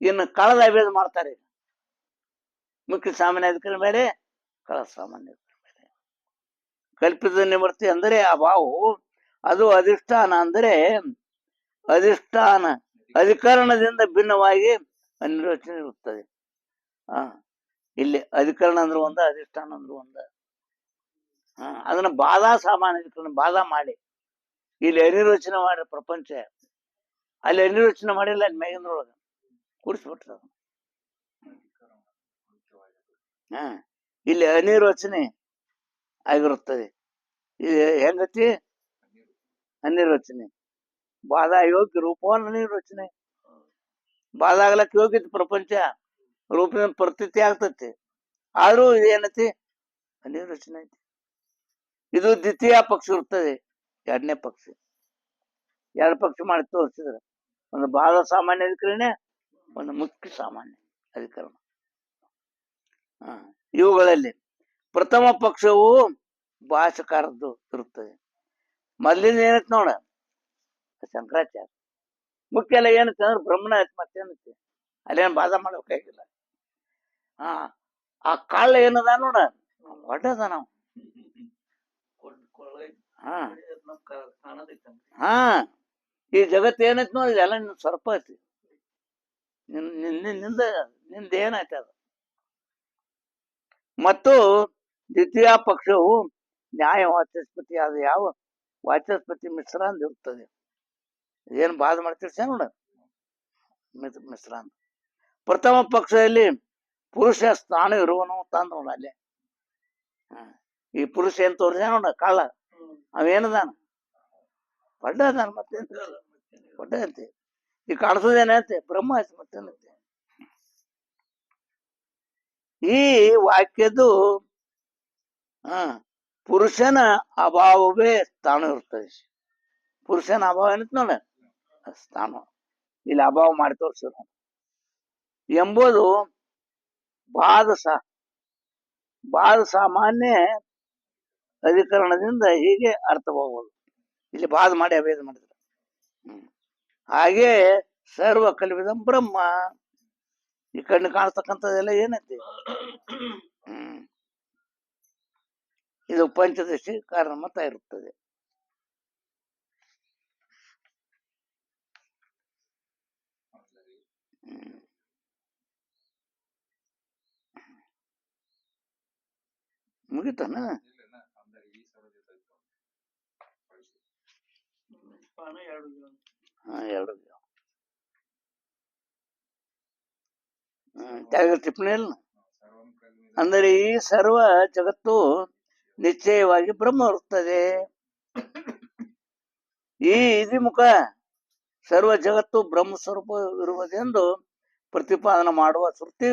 ಇನ್ನು ಕಳದ ಅಭೇದ ಮಾಡ್ತಾರೆ ಮುಖ್ಯ ಸಾಮಾನ್ಯ ಅಧಿಕರಣ ಬೇರೆ ಕಳ ಸಾಮಾನ್ಯ ಅಧಿಕರಣ ಬೇರೆ. ಕಲ್ಪಿತ ನಿವೃತ್ತಿ ಅಂದರೆ ಅಭಾವವು ಅದು ಅಧಿಷ್ಠಾನ ಅಂದರೆ ಅಧಿಷ್ಠಾನ ಅಧಿಕರಣದಿಂದ ಭಿನ್ನವಾಗಿ ಅನಿರ್ವಚನೆ ಇರುತ್ತದೆ. ಆ ಇಲ್ಲಿ ಅಧಿಕರಣ ಅಂದ್ರೆ ಒಂದ ಅಧಿಷ್ಠಾನ ಅಂದ್ರೆ ಒಂದ. ಆ, ಅದನ್ನ ಬಾಧಾ ಸಾಮಾನ್ಯ ಅಧಿಕರಣ ಬಾಧಾ ಮಾಡಿ. ಇಲ್ಲಿ ಅನಿರ್ವಚನೆ ಮಾಡಿ ಪ್ರಪಂಚ ಅಲ್ಲಿ ಅನಿರ್ವಚನೆ ಮಾಡಿಲ್ಲ, ಅಲ್ಲಿ ಮೇಗಿಂದ್ರೊಳಗ. ಕೂಡಿಸ್ಬಿಟ್ರ ಹಾ, ಇಲ್ಲಿ ಅನಿರ್ವಚನೆ ಆಗಿರುತ್ತದೆ. ಇದು ಹೆಂಗತಿ? ಅನಿರ್ವಚನೆ. ಬಾಧ ಯೋಗ್ಯ ರೂಪವನ್ನು ಅನಿರ್ವಚನೆ. ಬಾಧ ಆಗ್ಲಕ್ ಯೋಗ್ಯತೆ ಪ್ರಪಂಚ ರೂಪಿನ ಪ್ರತೀತಿ ಆಗ್ತತಿ. ಆದ್ರೂ ಏನತಿ? ಅನಿರ್ವಚನೆ ಐತಿ. ಇದು ದ್ವಿತೀಯ ಪಕ್ಷ ಇರ್ತದೆ. ಎರಡನೇ ಪಕ್ಷ. ಎರಡು ಪಕ್ಷ ಮಾಡಿ ತೋರಿಸಿದ್ರೆ. ಒಂದು ಬಾಲ ಸಾಮಾನ್ಯ ಅಧಿಕರಣೆ ಒಂದು ಮುಖ್ಯ ಸಾಮಾನ್ಯ ಅಧಿಕರಣ. ಇವುಗಳಲ್ಲಿ ಪ್ರಥಮ ಪಕ್ಷವು ಭಾಷಕಾರದ್ದು ಇರುತ್ತದೆ. ಮೊದಲಿಂದ ಏನೈತಿ ನೋಡ ಶಂಕರಾಚಾರ್ಯ. ಮುಖ್ಯ ಎಲ್ಲ ಏನತ್ತೆ ಅಂದ್ರೆ ಬ್ರಹ್ಮಣ ಐತಿ ಮತ್ತೇನೈತಿ ಅಲ್ಲೇನು ಬಾಧ ಮಾಡ್ಬೇಕಾಗಿಲ್ಲ. ಹಾ ಆ ಕಾಳ ಏನದ ನೋಡ ಒಡ್ಡದ ನಾವು. ಹಾ. ಹಾ. ಈ ಜಗತ್ತು ಏನೈತಿ ನೋಡಿ ಎಲ್ಲ ನಿನ್ ಸರ್ಪ ಐತಿ. ನಿನ್ ನಿನ್, ನಿನ್- ನಿಂದ ಏನಾಯ್ತು ಅದು? ಮತ್ತು ದ್ವಿತೀಯ ಪಕ್ಷವು ನ್ಯಾಯ ವಾಚಸ್ಪತಿ ಅದು ಯಾವ ವಾಚಸ್ಪತಿ ಮಿಶ್ರ ಅಂತ ಇರ್ತದೆ. ಏನ್ ಬಾಧ ಮಾಡ್ತಿರ್ಸ ನೋಡ. ಮಿಶ್ರ ಅಂತ. ಪ್ರಥಮ ಪಕ್ಷದಲ್ಲಿ ಪುರುಷ ಸ್ಥಾನ ಇರುವನು ತಂದ ನೋಡ ಅಲ್ಲೇ ಈ ಪುರುಷ ಏನ್ ತೋರಿಸ ನೋಡ ಕಳ್ಳ ಅವೇನದಾನ? ಪಡ್ಡ ಅದಾನ ಮತ್ತೆ ಪಡ್ಡ ಅಂತೆ. ಈ ಕಾಣಿಸೋದೇನಂತೆ ಬ್ರಹ್ಮ ಐತಿ ಮತ್ತೇನಂತೆ ಈ ವಾಕ್ಯದ್ದು ಹ ಪುರುಷನ ಅಭಾವವೇ ಸ್ಥಾನ ಇರ್ತದೆ. ಪುರುಷನ ಅಭಾವ ಏನತ್ ನೋಡ? ಸ್ಥಾನ. ಇಲ್ಲಿ ಅಭಾವ ಮಾಡಿ ತೋರಿಸಿದ ಎಂಬುದು ಬಾದ ಸಾ ಬಾದ ಸಾಮಾನ್ಯ ಅಧಿಕರಣದಿಂದ ಹೀಗೆ ಅರ್ಥವಾಗುವುದು. ಇಲ್ಲಿ ಬಾದ ಮಾಡಿ ಅಭೇದ ಮಾಡಿದ್ರು. ಹಾಗೆ ಸರ್ವ ಕಲ್ವಿದ ಬ್ರಹ್ಮ. ಈ ಕಣ್ಣು ಕಾಣಿಸ್ತಕ್ಕಂಥದ್ದೆಲ್ಲ ಏನೈತಿ? ಇದು ಪಂಚದಶಿ ಕಾರಣ ಮತ ಇರುತ್ತದೆ ಎರಡು ಟಿಪ್ಪಣಿ ಇಲ್ಲ ಅಂದರೆ ಈ ಸರ್ವ ಜಗತ್ತು ನಿಶ್ಚಯವಾಗಿ ಬ್ರಹ್ಮ ಇರುತ್ತದೆ ಈ ಇದಿ ಮುಖ ಸರ್ವ ಜಗತ್ತು ಬ್ರಹ್ಮ ಸ್ವರೂಪ ಇರುವುದೆಂದು ಪ್ರತಿಪಾದನೆ ಮಾಡುವ ಶ್ರುತಿ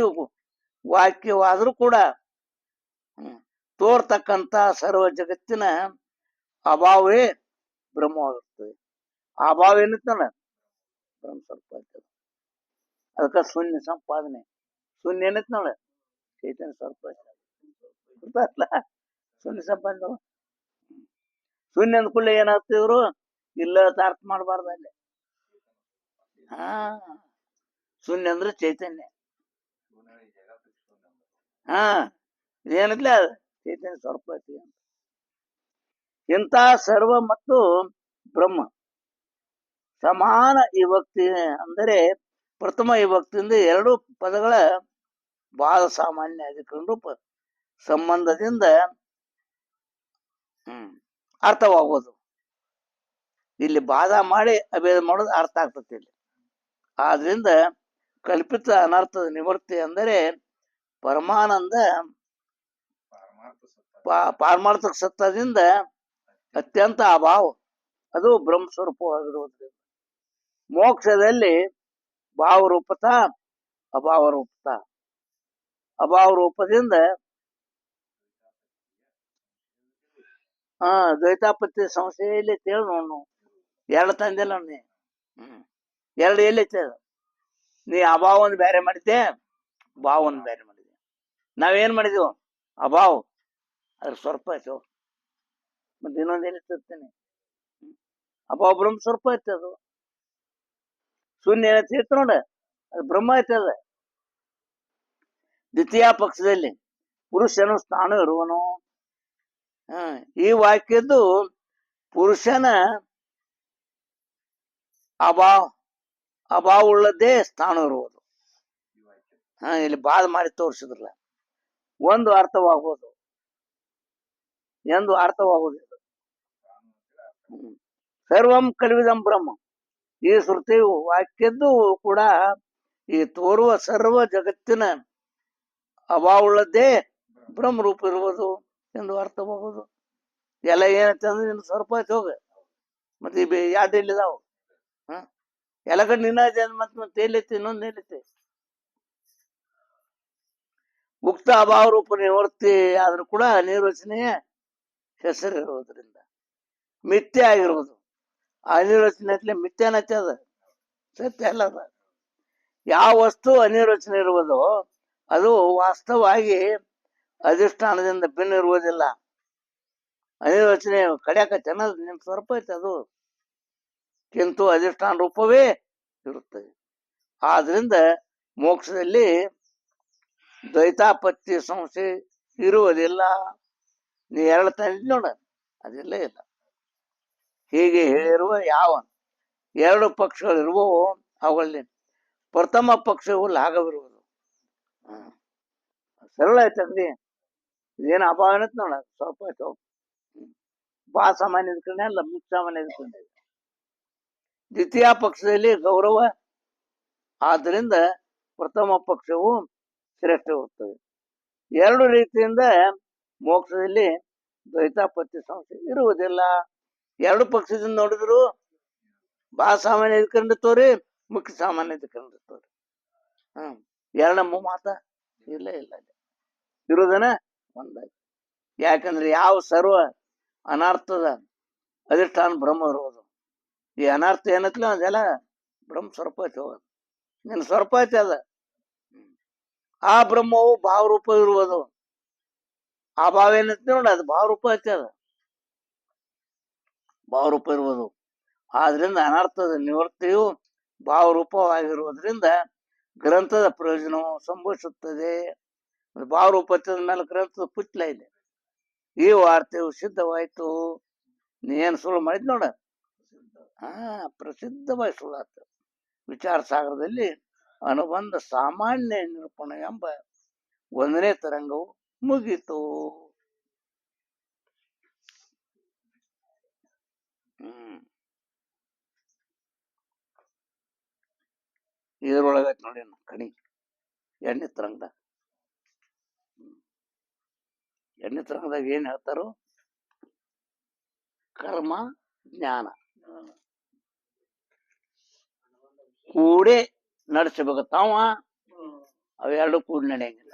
ವಾಕ್ಯವಾದರೂ ಕೂಡ ತೋರ್ತಕ್ಕಂತ ಸರ್ವ ಜಗತ್ತಿನ ಅಭಾವೇ ಬ್ರಹ್ಮವಾಗಿರ್ತದೆ ಆ ಅಭಾವ ಏನಿತ್ತಲ್ಲ ಬ್ರಹ್ಮ ಆಗ್ತದೆ ಅದಕ್ಕೆ ಶೂನ್ಯ ಸಂಪಾದನೆ. ಶೂನ್ಯ ಏನೈತಿ ಚೈತನ್ಯ ಸ್ವರೂಪ ಗೊತ್ತಾಗ್ಲ ಶೂನ್ಯ ಸಂಪಾದನೆ ಶೂನ್ಯ ಅಂದ ಕೂಡಲೇ ಏನಾಗ್ತಿದ್ರು ಇಲ್ಲ ತಾರ್ಥ ಮಾಡಬಾರ್ದು ಅಲ್ಲಿ. ಹಾ. ಶೂನ್ಯ ಅಂದ್ರೆ ಚೈತನ್ಯ. ಹಾ. ಇದೇನತ್ಲೆ? ಅದು ಚೈತನ್ಯ ಸ್ವರೂಪ ಅಂತ. ಇಂಥ ಸರ್ವ ಮತ್ತು ಬ್ರಹ್ಮ. ಸಮಾನ ವಿಭಕ್ತಿ ಅಂದರೆ ಪ್ರಥಮ ವಿಭಕ್ತಿಯಿಂದ ಎರಡು ಪದಗಳ ಬಹಳ ಸಾಮಾನ್ಯ ಆಗಿಕೊಂಡು ಸಂಬಂಧದಿಂದ, ಹ್ಮ್ ಅರ್ಥವಾಗೋದು ಇಲ್ಲಿ ಬಾಧ ಮಾಡಿ ಅಭೇದ ಮಾಡೋದು ಅರ್ಥ ಆಗ್ತದೆ ಇಲ್ಲಿ. ಆದ್ರಿಂದ ಕಲ್ಪಿತ ಅನರ್ಥದ ನಿವೃತ್ತಿ ಅಂದರೆ ಪರಮಾನಂದ ಪಾರಮಾರ್ಥಕ ಸತ್ತದಿಂದ ಅತ್ಯಂತ ಅಭಾವ. ಅದು ಬ್ರಹ್ಮ ಸ್ವರೂಪವಾಗಿರುವುದರಿಂದ ಮೋಕ್ಷದಲ್ಲಿ ಭಾವರೂಪತ, ಅಭಾವರೂಪತ. ಅಭಾವರೂಪದಿಂದ ಅಭಾವ ರೂಪದಿಂದ ಹಾ ಎಲ್ಲಿ ತೇಳು ನೋಡು ಎರಡು ತಂದಿಲ್ಲ ನೀ. ಎರಡು ಎಲ್ಲಿ ಅದು ನೀ ಅಭಾವವನ್ನು ಬೇರೆ ಮಾಡಿದ್ದೆ? ಭಾವವನ್ನು ಬೇರೆ ಮಾಡಿದ್ದೆ. ನಾವೇನ್ ಮಾಡಿದೆವು? ಅಭಾವ. ಅದ್ರ ಸ್ವಲ್ಪ ಆಯ್ತು. ಮತ್ತೆ ಇನ್ನೊಂದು ಎಲ್ಲಿ ತರ್ತೀನಿ? ಅಭಾವ ಬ್ರಹ್ಮ ಸ್ವಲ್ಪ ಐತೆ ಅದು. ಶೂನ್ಯ ಏನೈತಿ ನೋಡ. ಅದು ಬ್ರಹ್ಮ ಐತೆ ಅದ. ದ್ವಿತೀಯ ಪಕ್ಷದಲ್ಲಿ ಪುರುಷನು ಸ್ಥಾನ ಇರುವನು. ಈ ವಾಕ್ಯದ್ದು ಪುರುಷನ ಅಭಾವ ಉಳ್ಳದ್ದೇ ಸ್ಥಾನ ಇರುವುದು. ಹಾ, ಇಲ್ಲಿ ಬಾದ್ ಮಾಡಿ ತೋರಿಸಿದ್ರಲ್ಲ. ಒಂದು ಅರ್ಥವಾಗುವುದು. ಎಂದು ಅರ್ಥವಾಗುವುದಿಲ್ಲ ಹ್ಮ್. ಸರ್ವಂ ಕಲಿವಿದಂ ಬ್ರಹ್ಮ. ಈ ಶ್ರುತಿಯು ವಾಕ್ಯದ್ದು ಕೂಡ ಈ ತೋರುವ ಸರ್ವ ಜಗತ್ತಿನ ಅಭಾವವುಳ್ಳದ್ದೇ ಬ್ರಹ್ಮ ರೂಪ ಇರುವುದು ಎಂದು ಅರ್ಥವಾಗುವುದು. ಎಲ್ಲ ಏನಂತ ಅಂದ್ರೆ ನಿನ್ನ ಸ್ವರೂಪ ಐತಿ ಹೋಗ. ಮತ್ತೆ ಎರಡು ಇಲ್ಲಿದಾವು ಹ? ಎಲ್ಲ ಕಡೆ ನಿನ್ನ ಮತ್ ಮತ್ತೆ ಎಲ್ಲೈತಿ ಇನ್ನೊಂದು ಎಲ್ಲೈತಿ ಮುಕ್ತ ಅಭಾವ ರೂಪ ನಿವೃತ್ತಿ ಆದ್ರೂ ಕೂಡ ನಿರ್ವಚನೆಯ ಹೆಸರಿರುವುದರಿಂದ. ಮಿಥ್ಯ ಆಗಿರುವುದು. ಅನಿರ್ವಚನೆ ಮಿಥ್ಯೆ ಅನ್ನತ್ತೆ ಅದ. ಸತ್ಯ ಅಲ್ಲ ಅದ. ಯಾವ ವಸ್ತು ಅನಿರ್ವಚನೆ ಇರುವುದೋ ಅದು ವಾಸ್ತವವಾಗಿ ಅಧಿಷ್ಠಾನದಿಂದ ಭಿನ್ನ ಇರುವುದಿಲ್ಲ ಅನಿರ್ವಚನೆ ಕಡ್ಯಾಕ ಚೆನ್ನಾಗ್ ನಿಮ್ ಸ್ವರೂಪ ಐತೆ ಅದು. ಕಿಂತು ಅಧಿಷ್ಠಾನ ರೂಪವೇ ಇರುತ್ತದೆ. ಆದ್ರಿಂದ ಮೋಕ್ಷದಲ್ಲಿ ದ್ವೈತಾಪತ್ತಿ ಸಂಸ್ಥೆ ಇರುವುದಿಲ್ಲ. ನೀ ಎರಡು ತಂದಿದ್ ನೋಡ. ಅದಿಲ್ಲ ಇಲ್ಲ. ಹೀಗೆ ಹೇಳಿರುವ ಯಾವ ಎರಡು ಪಕ್ಷಗಳು ಇರುವವೋ ಅವುಗಳಲ್ಲಿ ಪ್ರಥಮ ಪಕ್ಷವು ಲಾಘವಿರುವುದು ಸರಳ ಸರಳ ಐತಂದಿ ಏನು ಅಭಾವ ನೋಡ, ಸ್ವಲ್ಪ ಆಯ್ತು. ಬಾ ಸಾಮಾನ್ಯ ಇದ್ಕೊಂಡೆ ಅಲ್ಲ ಮುಖ್ಯ ಸಾಮಾನ್ಯ ಇದ್ಕೊಂಡೆ ದ್ವಿತೀಯ ಪಕ್ಷದಲ್ಲಿ ಗೌರವ. ಆದ್ದರಿಂದ ಪ್ರಥಮ ಪಕ್ಷವು ಶ್ರೇಷ್ಠವಾಗುತ್ತದೆ. ಎರಡು ರೀತಿಯಿಂದ ಮೋಕ್ಷದಲ್ಲಿ ದ್ವೈತಾಪತ್ತಿ ಸಂಸ್ಥೆ ಇರುವುದಿಲ್ಲ. ಎರಡು ಪಕ್ಷದಿಂದ ನೋಡಿದ್ರು, ಬಾ ಸಾಮಾನ್ಯ ಎದ್ಕೊಂಡಿರ್ತವ್ರಿ ಮುಖ್ಯ ಸಾಮಾನ್ಯ ಎದ್ಕೊಂಡಿರ್ತವ್ರಿ ಹ್ಮ್ ಎರಡ ನಮ್ಮ ಮಾತ ಇಲ್ಲ ಇಲ್ಲ ಇಲ್ಲ. ಇರೋದನ ಒಂದಾಗಿ ಯಾಕಂದ್ರೆ ಯಾವ ಸರ್ವ ಅನರ್ಥದ ಅಧಿಷ್ಠಾನ ಬ್ರಹ್ಮ ಇರುವುದು ಈ ಅನರ್ಥ ಏನತ್ಲ ಅದೆಲ್ಲ ಬ್ರಹ್ಮ ಸ್ವರೂಪ ಐತಿ ಹೋಗೋದು. ನಿನ್ನ ಸ್ವರೂಪ ಐತಿ ಅದ. ಆ ಬ್ರಹ್ಮವು ಭಾವರೂಪ ಇರುವುದು ಆ ಭಾವ ಏನೈತಿ ನೋಡಿ, ಅದು ಭಾವರೂಪ ಐತಿ ಅದ. ಭಾವರೂಪ ಇರುವುದು ಆದ್ರಿಂದ ಅನರ್ಥದ ನಿವೃತ್ತಿಯು ಭಾವರೂಪವಾಗಿರುವುದರಿಂದ ಗ್ರಂಥದ ಪ್ರಯೋಜನವು ಸಂಭವಿಸುತ್ತದೆ. ಭಾವರೂಪ ಮೇಲೆ ಗ್ರಂಥದ ಪುತ್ಲ ಇದೆ. ಈ ವಾರ್ತೆಯು ಸಿದ್ಧವಾಯ್ತು. ನೀನ್ ಸುಳ್ಳು ಮಾಡಿದ್ ನೋಡ. ಹಾ ಪ್ರಸಿದ್ಧವಾಗಿ ಸುಳ್ಳಾತ. ವಿಚಾರ ಸಾಗರದಲ್ಲಿ ಅನುಬಂಧ ಸಾಮಾನ್ಯ ನಿರೂಪಣೆ ಎಂಬ ಒಂದನೇ ತರಂಗವು ಮುಗೀತು ಹ್ಮ್ ಇದ್ರೊಳಗೈತ್ ನೋಡಿ ಕಣಿ. ಎಣ್ಣೆ ತರಂಗದಾಗ. ಎಣ್ಣೆ ತರಂಗದಾಗ ಏನ್ ಹೇಳ್ತಾರೋ? ಕರ್ಮ, ಜ್ಞಾನ. ಕೂಡೆ ನಡೆಸಬೇಕು. ತಾವ ಅವೆರಡು ಕೂಡ ನಡೆಯಂಗಿಲ್ಲ.